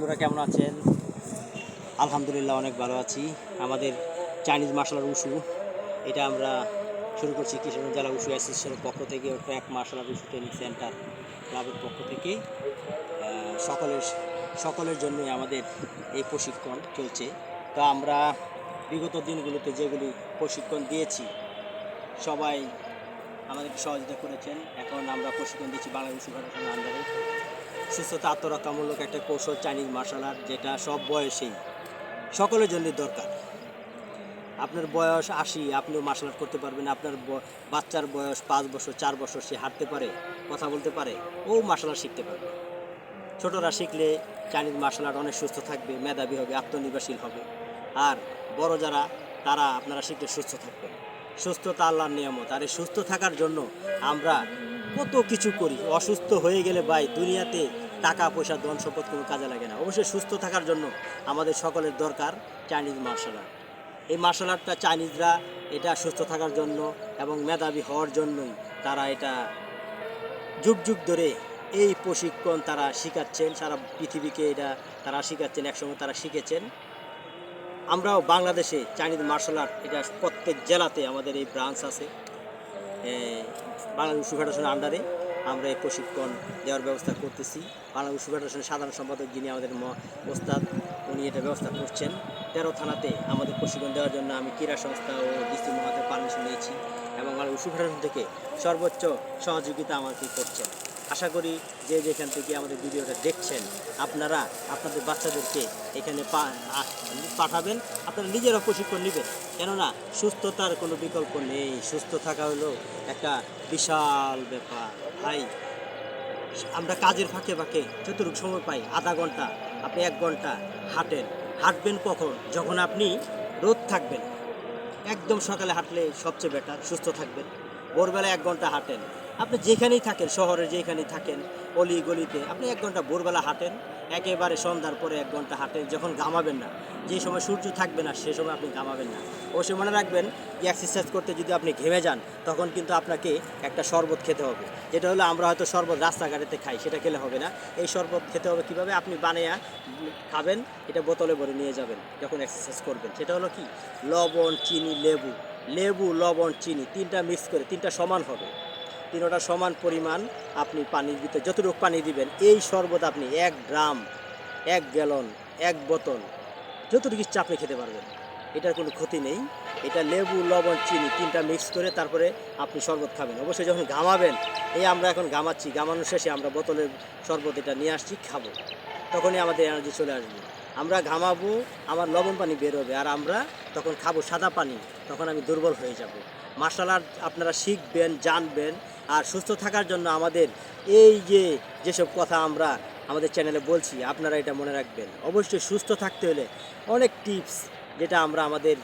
আপনারা কেমন আছেন? আলহামদুলিল্লাহ, অনেক ভালো আছি। আমাদের চাইনিজ মার্শাল আর্ট উশু এটা আমরা শুরু করছি কিশোরগঞ্জ জেলা উশু অ্যাসোসিয়েশনের পক্ষ থেকে track martial art wushu training centre ক্লাবের পক্ষ থেকে। সকলের সকলের জন্যই আমাদের এই প্রশিক্ষণ চলছে। তো আমরা বিগত দিনগুলোতে যেগুলি প্রশিক্ষণ দিয়েছি, সবাই আমাদেরকে সহযোগিতা করেছেন। এখন আমরা প্রশিক্ষণ দিচ্ছি বাংলাদেশ ফেডারেশনের আন্ডারে সুস্থতা আত্মরক্ষামূলক একটা কৌশল চাইনিজ মার্শাল আর্ট, যেটা সব বয়সেই, সকলের জন্যই দরকার। আপনার বয়স আশি, আপনিও মার্শাল আর্ট করতে পারবেন, আপনার বাচ্চার বয়স পাঁচ বছর, চার বছর, সে হাঁটতে পারে, কথা বলতে পারে, ও মার্শাল আর্ট শিখতে পারবে। ছোটরা শিখলে চাইনিজ মার্শাল আর্ট অনেক সুস্থ থাকবে, মেধাবী হবে, আত্মনির্ভরশীল হবে। আর বড় যারা, তারা আপনারা শিখলে সুস্থ থাকবেন। সুস্থতা আল্লাহর নিয়ামত। আর এই সুস্থ থাকার জন্য আমরা কত কিছু করি। অসুস্থ হয়ে গেলে ভাই দুনিয়াতে টাকা পয়সা, ধন সম্পদ কোনো কাজে লাগে না। অবশ্যই সুস্থ থাকার জন্য আমাদের সকলের দরকার চাইনিজ মার্শাল আর্ট এই মার্শাল আর্টটা চাইনিজরা এটা সুস্থ থাকার জন্য এবং মেধাবী হওয়ার জন্যই তারা এটা যুগ যুগ ধরে এই প্রশিক্ষণ তারা শিখাচ্ছেন। সারা পৃথিবীকে এটা তারা শিখাচ্ছেন একসঙ্গে তারা শিখেছেন। আমরাও বাংলাদেশে চাইনিজ মার্শাল আর্ট এটা প্রত্যেক জেলাতে আমাদের এই ব্রাঞ্চ আছে। বাংলাদেশ উশু ফেডারেশনের আন্ডারে আমরা এই প্রশিক্ষণ দেওয়ার ব্যবস্থা করতেছি। বাংলাদেশ উশু ফেডারেশনের সাধারণ সম্পাদক যিনি আমাদের ওস্তাদ, উনি এটা ব্যবস্থা করছেন। তেরো থানাতে আমাদের প্রশিক্ষণ দেওয়ার জন্য আমি ক্রীড়া সংস্থা ও ডিসি মহাতে পারমিশন নিয়েছি এবং বাংলাদেশ উশু ফেডারেশন থেকে সর্বোচ্চ সহযোগিতা আমাকে করছেন। আশা করি যে যেখান থেকে আমাদের ভিডিওটা দেখছেন, আপনারা আপনাদের বাচ্চাদেরকে এখানে পাঠাবেন, আপনারা নিজেরা প্রশিক্ষণ নেবেন। কেননা সুস্থতার কোনো বিকল্প নেই। সুস্থ থাকা হলো একটা বিশাল ব্যাপার। ভাই, আমরা কাজের ফাঁকে ফাঁকে যতটুকু সময় পাই, আধা ঘণ্টা, আপনি এক ঘণ্টা হাঁটেন। হাঁটবেন কখন? যখন আপনি রোদ থাকবেন। একদম সকালে হাঁটলে সবচেয়ে বেটার সুস্থ থাকবেন। ভোরবেলা এক ঘণ্টা হাঁটেন। আপনি যেখানেই থাকেন, শহরে যেখানেই থাকেন, অলি গলিতে, আপনি এক ঘণ্টা ভোরবেলা হাঁটেন, একেবারে সন্ধ্যার পরে এক ঘণ্টা হাঁটেন, যখন ঘামাবেন না। যে সময় সূর্য থাকবে না, সে সময় আপনি ঘামাবেন না। অবশ্যই মনে রাখবেন যে এক্সারসাইজ করতে যদি আপনি ঘেমে যান, তখন কিন্তু আপনাকে একটা শরবত খেতে হবে। যেটা হলো আমরা হয়তো শরবত রাস্তাঘাটেতে খাই, সেটা খেলে হবে না। এই শরবত খেতে হবে কীভাবে? আপনি বানিয়ে খাবেন, এটা বোতলে ভরে নিয়ে যাবেন, যখন এক্সারসাইজ করবেন। সেটা হলো কি? লবণ, চিনি, লেবু। লেবু, লবণ, চিনি, তিনটা মিক্স করে, তিনটা সমান হবে। তিনটা সমান পরিমাণ আপনি পানির ভিতরে যতটুকু পানি দিবেন, এই শরবত আপনি এক গ্রাম, এক গ্যালন, এক বোতল, যতটুকু ইচ্ছা আপনি খেতে পারবেন। এটার কোনো ক্ষতি নেই। এটা লেবু, লবণ, চিনি তিনটা মিক্স করে তারপরে আপনি শরবত খাবেন। অবশ্যই যখন ঘামাবেন, এই আমরা এখন ঘামাচ্ছি, ঘামানোর শেষে আমরা বোতলের শরবত এটা নিয়ে আসছি, খাব। তখনই আমাদের এনার্জি চলে আসবে। আমরা ঘামাবো, আমার লবণ পানি বেরোবে আর আমরা তখন খাব সাদা পানি, তখন আমি দুর্বল হয়ে যাব। মার্শাল আর্ট আপনারা শিখবেন, জানবেন আর সুস্থ থাকার জন্য আমাদের এই যে যেসব কথা আমরা আমাদের চ্যানেলে বলছি, আপনারা এটা মনে রাখবেন। অবশ্যই সুস্থ থাকতে হলে অনেক টিপস যেটা আমরা আমাদের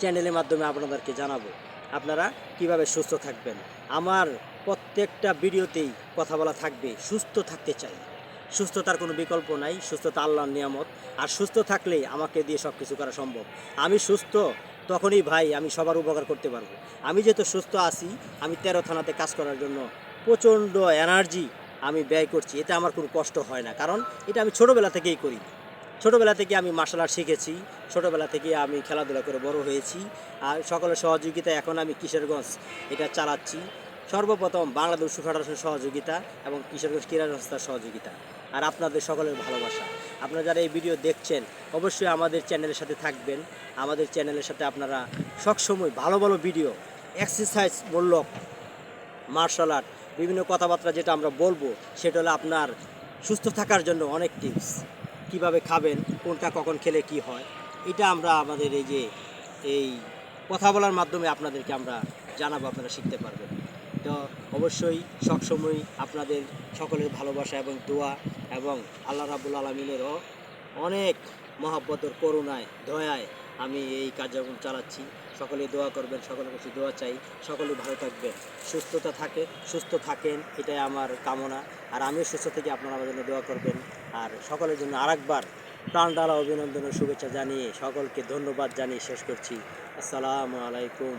চ্যানেলের মাধ্যমে আপনাদেরকে জানাব। আপনারা কীভাবে সুস্থ থাকবেন? আমার প্রত্যেকটা ভিডিওতেই কথা বলা থাকবে, সুস্থ থাকতে চাই। সুস্থতার কোনো বিকল্প নাই, সুস্থতা আল্লাহর নিয়ামত। আর সুস্থ থাকলেই আমাকে দিয়ে সব কিছু করা সম্ভব। আমি সুস্থ তখনই ভাই আমি সবার উপকার করতে পারব। আমি যেহেতু সুস্থ আছি, আমি তেরো থানাতে কাজ করার জন্য প্রচণ্ড এনার্জি আমি ব্যয় করছি, এতে আমার কোনো কষ্ট হয় না। কারণ এটা আমি ছোটোবেলা থেকেই করি। ছোটোবেলা থেকে আমি মার্শাল আর্ট শিখেছি, ছোটোবেলা থেকে আমি খেলাধুলা করে বড় হয়েছি, আর সকলের সহযোগিতা এখন আমি কিশোরগঞ্জ এটা চালাচ্ছি। সর্বপ্রথম বাংলাদেশ ফেডারেশনের সহযোগিতা এবং কিশোরগঞ্জ ক্রীড়া সংস্থার সহযোগিতা আর আপনাদের সকলের ভালোবাসা। আপনারা যারা এই ভিডিও দেখছেন, অবশ্যই আমাদের চ্যানেলের সাথে থাকবেন। আমাদের চ্যানেলের সাথে আপনারা সবসময় ভালো ভালো ভিডিও এক্সারসাইজ মূলক মার্শাল আর্ট বিভিন্ন কথাবার্তা যেটা আমরা বলব, সেটা হলো আপনার সুস্থ থাকার জন্য অনেক টিপস কীভাবে খাবেন, কোনটা কখন খেলে কি হয়, এটা আমরা আমাদের এই যে, এই কথা বলার মাধ্যমে আপনাদেরকে আমরা জানাব, আপনারা শিখতে পারবেন। তো অবশ্যই সবসময় আপনাদের সকলের ভালোবাসা এবং দোয়া এবং আল্লাহ রাবুল আলমিনেরও অনেক মহাব্বতর করুণায়, দয়ায় আমি এই কার্যক্রম চালাচ্ছি। সকলে দোয়া করবেন, সকলের কাছে দোয়া চাই। সকলে ভালো থাকবেন, সুস্থতা থাকে, সুস্থ থাকেন, এটাই আমার কামনা। আর আমিও সুস্থ থেকে আপনারা আমার জন্য দোয়া করবেন। আর সকলের জন্য আরেকবার প্রাণ ডালা অভিনন্দন ও শুভেচ্ছা জানিয়ে সকলকে ধন্যবাদ জানিয়ে শেষ করছি। আসসালামু আলাইকুম।